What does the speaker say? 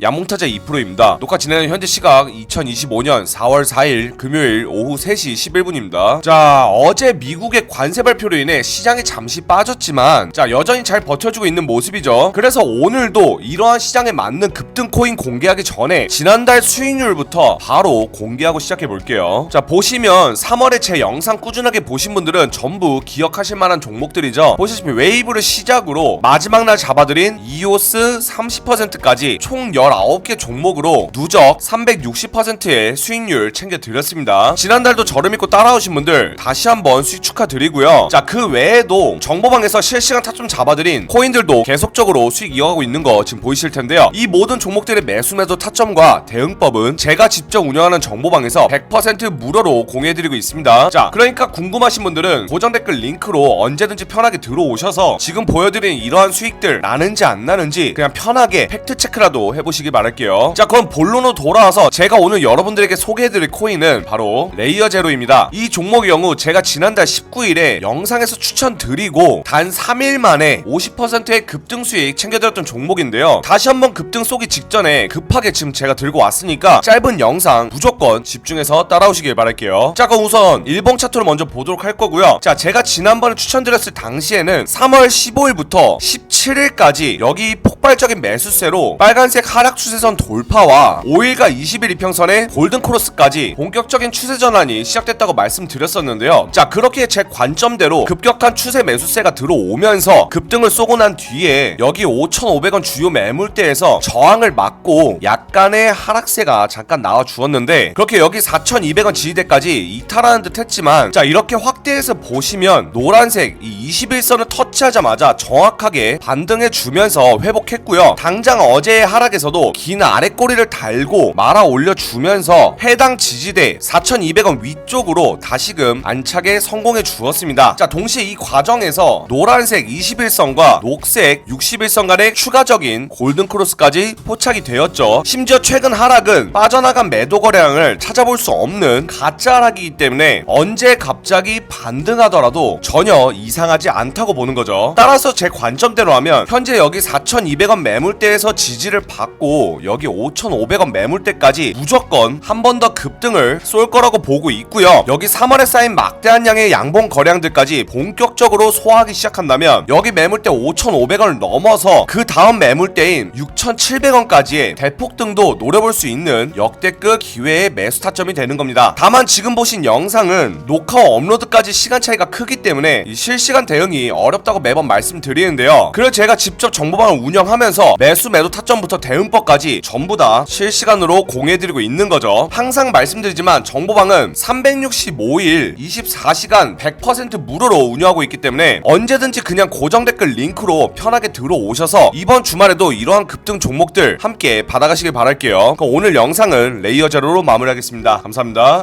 양몽타자 2%입니다. 녹화 진행하는 현재 시각 2025년 4월 4일 금요일 오후 3시 11분입니다. 자, 어제 미국의 관세 발표로 인해 시장이 잠시 빠졌지만 자, 여전히 잘 버텨주고 있는 모습이죠. 그래서 오늘도 이러한 시장에 맞는 급등 코인 공개하기 전에 지난달 수익률부터 바로 공개하고 시작해 볼게요. 자, 보시면 3월에 제 영상 꾸준하게 보신 분들은 전부 기억하실 만한 종목들이죠. 보시다시피 웨이브를 시작으로 마지막 날 잡아드린 이오스 30%까지 총 19개 종목으로 누적 360%의 수익률 챙겨드렸습니다. 지난달도 저를 믿고 따라오신 분들 다시 한번 수익 축하드리고요. 자, 그 외에도 정보방에서 실시간 타점 잡아드린 코인들도 계속적으로 수익 이어가고 있는 거 지금 보이실 텐데요. 이 모든 종목들의 매수 매도 타점과 대응법은 제가 직접 운영하는 정보방에서 100% 무료로 공유해드리고 있습니다. 자, 그러니까 궁금하신 분들은 고정 댓글 링크로 언제든지 편하게 들어오셔서 지금 보여드린 이러한 수익들 나는지 안 나는지 그냥 편하게 팩트 체크라도 해보시 길 바랄게요. 자, 그럼 본론으로 돌아와서 제가 오늘 여러분들에게 소개해드릴 코인은 바로 레이어 제로입니다. 이 종목의 경우 제가 지난달 19일에 영상에서 추천드리고 단 3일 만에 50%의 급등 수익 챙겨드렸던 종목인데요. 다시 한번 급등 쏘기 직전에 급하게 지금 제가 들고 왔으니까 짧은 영상 무조건 집중해서 따라오시길 바랄게요. 자, 그럼 우선 일봉 차트를 먼저 보도록 할 거고요. 자, 제가 지난번에 추천드렸을 당시에는 3월 15일부터 17일까지 여기 폭발적인 매수세로 빨간색 하락 추세선 돌파와 5일과 20일 이평선의 골든 크로스까지 본격적인 추세 전환이 시작됐다고 말씀드렸었는데요. 자, 그렇게 제 관점대로 급격한 추세 매수세가 들어오면서 급등을 쏘고 난 뒤에 여기 5,500원 주요 매물대에서 저항을 막고 약간의 하락세가 잠깐 나와 주었는데 그렇게 여기 4,200원 지지대까지 이탈하는 듯 했지만 자, 이렇게 확대해서 보시면 노란색 이 21선을 터치하자마자 정확하게 반등해 주면서 회복 했고요. 당장 어제의 하락에서도 긴 아래 꼬리를 달고 말아 올려 주면서 해당 지지대 4,200원 위쪽으로 다시금 안착에 성공해 주었습니다. 자, 동시에 이 과정에서 노란색 21선과 녹색 61선 간의 추가적인 골든 크로스까지 포착이 되었죠. 심지어 최근 하락은 빠져나간 매도 거래량을 찾아볼 수 없는 가짜 하락이기 때문에 언제 갑자기 반등하더라도 전혀 이상하지 않다고 보는 거죠. 따라서 제 관점대로 하면 현재 여기 4,200원 매물대에서 지지를 받고 여기 5,500원 매물대까지 무조건 한 번 더 급등을 쏠 거라고 보고 있고요. 여기 3월에 쌓인 막대한 양의 양봉 거래량들까지 본격적으로 소화하기 시작한다면 여기 매물대 5,500원을 넘어서 그 다음 매물대인 6,700원까지의 대폭등도 노려볼 수 있는 역대급 기회의 매수 타점이 되는 겁니다. 다만 지금 보신 영상은 녹화 업로드까지 시간 차이가 크기 때문에 이 실시간 대응이 어렵다고 매번 말씀드리는데요. 그래서 제가 직접 정보방을 운영 하면서 매수 매도 타점부터 대응법까지 전부 다 실시간으로 공유해드리고 있는 거죠. 항상 말씀드리지만 정보방은 365일 24시간 100% 무료로 운영하고 있기 때문에 언제든지 그냥 고정 댓글 링크로 편하게 들어오셔서 이번 주말에도 이러한 급등 종목들 함께 받아가시길 바랄게요. 오늘 영상은 레이어 제로로 마무리하겠습니다. 감사합니다.